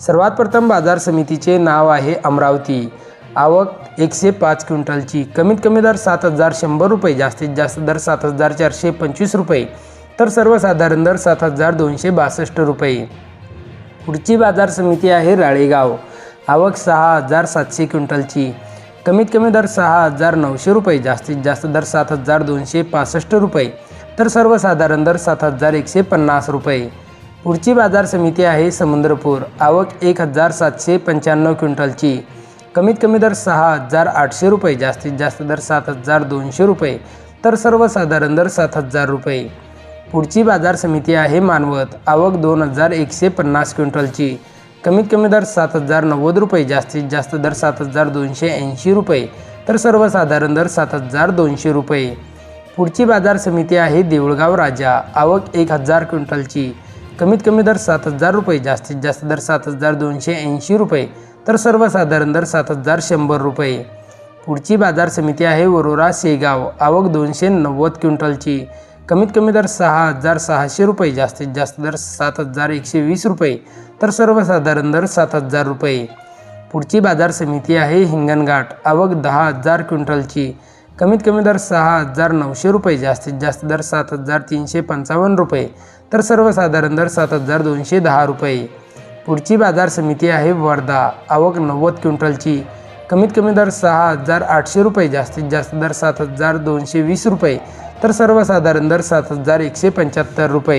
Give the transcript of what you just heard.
सर्वात प्रथम बाजार समितीचे नाव आहे अमरावती. आवक एकशे पाच क्विंटलची. कमीत कमी दर सात हजार शंभर रुपये जास्तीत जास्त दर सात हजार चारशे पंचवीस रुपये तर सर्वसाधारण दर सात हजार दोनशे बासष्ट रुपये. पुढची बाजार समिती आहे राळेगाव. आवक सहा हजार सातशे क्विंटलची. कमीत कमी दर सहा हजार नऊशे रुपये जास्तीत जास्त दर सात हजार दोनशे पासष्ट रुपये तर सर्वसाधारण दर सात हजार एकशे पन्नास रुपये. पुढची बाजार समिती आहे समुद्रपूर. आवक एक हजार सातशे पंच्याण्णव क्विंटलची. कमीत कमी दर सहा हजार आठशे रुपये जास्तीत जास्त दर सात हजार दोनशे रुपये तर सर्वसाधारण दर सात हजार रुपये. पुढची बाजार समिती आहे मानवत. आवक दोन हजार एकशे पन्नास क्विंटलची. कमीत कमी दर सात हजार नव्वद रुपये जास्तीत जास्त दर सात हजार दोनशे ऐंशी रुपये तर सर्वसाधारण दर सात हजार दोनशे रुपये. पुढची बाजार समिती आहे देऊळगाव राजा. आवक एक हजार क्विंटलची. कमीत कमी दर सात हजार रुपये जास्तीत जास्त दर सात हजार दोनशे ऐंशी रुपये तर सर्वसाधारण दर सात हजार शंभर रुपये. पुढची बाजार समिती आहे वरोरा शेगाव आवक दोनशे नव्वद क्विंटलची. कमीत कमी दर सहा हजार सहाशे रुपये जास्तीत जास्त दर सात हजार एकशे वीस रुपये तर सर्वसाधारण दर सात हजार रुपये. पुढची बाजार समिती आहे हिंगणघाट आवक दहा हजार क्विंटलची. कमीत कमी दर सहा हजार नऊशे रुपये जास्तीत जास्त दर सात हजार तीनशे पंचावन्न रुपये तर सर्वसाधारण दर सात हजार दोनशे दहा रुपये. पुढची बाजार समिती आहे वर्धा आवक नव्वद क्विंटलची. कमीत कमी दर सहा हजार आठशे रुपये जास्तीत जास्त दर सात हजार दोनशे वीस रुपये तर सर्वसाधारण दर सात हजार एकशे पंच्याहत्तर रुपये.